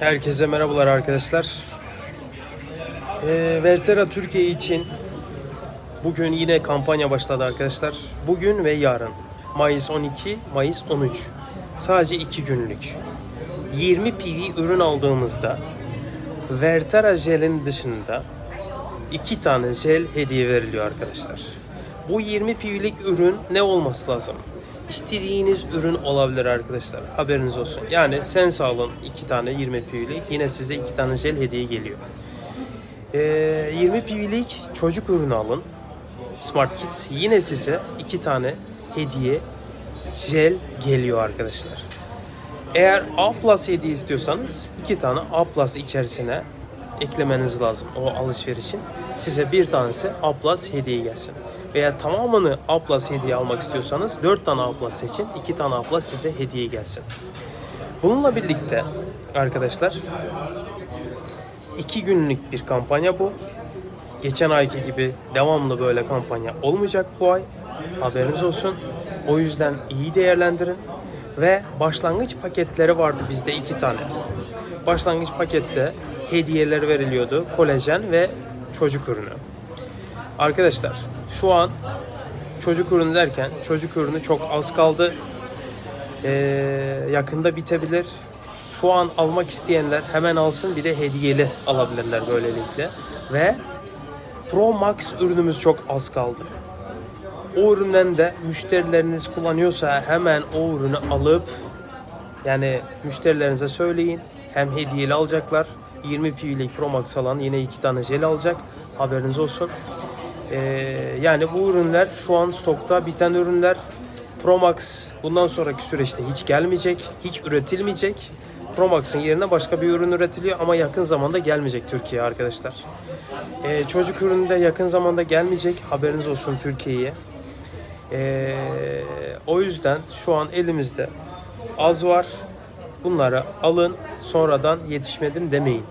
Herkese merhabalar arkadaşlar. Ee, Vertera Türkiye için bugün yine kampanya başladı arkadaşlar. Bugün ve yarın. Mayıs 12, Mayıs 13. Sadece 2 günlük. 20 PV ürün aldığımızda Vertera jelin dışında 2 tane jel hediye veriliyor arkadaşlar. Bu 20 PV'lik ürün ne olması lazım? İstediğiniz ürün olabilir arkadaşlar. Haberiniz olsun. Yani sen alın 2 tane 20 PV'lik yine size 2 tane jel hediye geliyor. Ee, 20 PV'lik çocuk ürünü alın. Smart Kids yine size 2 tane hediye jel geliyor arkadaşlar. Eğer A Plus hediye istiyorsanız iki tane A Plus içerisine eklemeniz lazım o alışverişin. Size bir tanesi A hediye gelsin. Veya tamamını A hediye almak istiyorsanız 4 tane A Plus seçin. 2 tane A size hediye gelsin. Bununla birlikte arkadaşlar iki günlük bir kampanya bu. Geçen ayki gibi devamlı böyle kampanya olmayacak bu ay. Haberiniz olsun. O yüzden iyi değerlendirin. Ve başlangıç paketleri vardı bizde iki tane. Başlangıç pakette hediyeler veriliyordu. Kolajen ve çocuk ürünü. Arkadaşlar şu an çocuk ürünü derken çocuk ürünü çok az kaldı. Ee, yakında bitebilir. Şu an almak isteyenler hemen alsın bir de hediyeli alabilirler böylelikle. Ve Pro Max ürünümüz çok az kaldı. O üründen de müşterileriniz kullanıyorsa hemen o ürünü alıp yani müşterilerinize söyleyin. Hem hediyeli alacaklar. 20 PV'lik Pro Max alan yine iki tane jel alacak. Haberiniz olsun. Ee, yani bu ürünler şu an stokta biten ürünler. Pro Max bundan sonraki süreçte hiç gelmeyecek, hiç üretilmeyecek. Pro Max'ın yerine başka bir ürün üretiliyor ama yakın zamanda gelmeyecek Türkiye'ye arkadaşlar. Ee, çocuk ürünü de yakın zamanda gelmeyecek. Haberiniz olsun Türkiye'ye. Ee, o yüzden şu an elimizde az var. Bunları alın sonradan yetişmedim demeyin.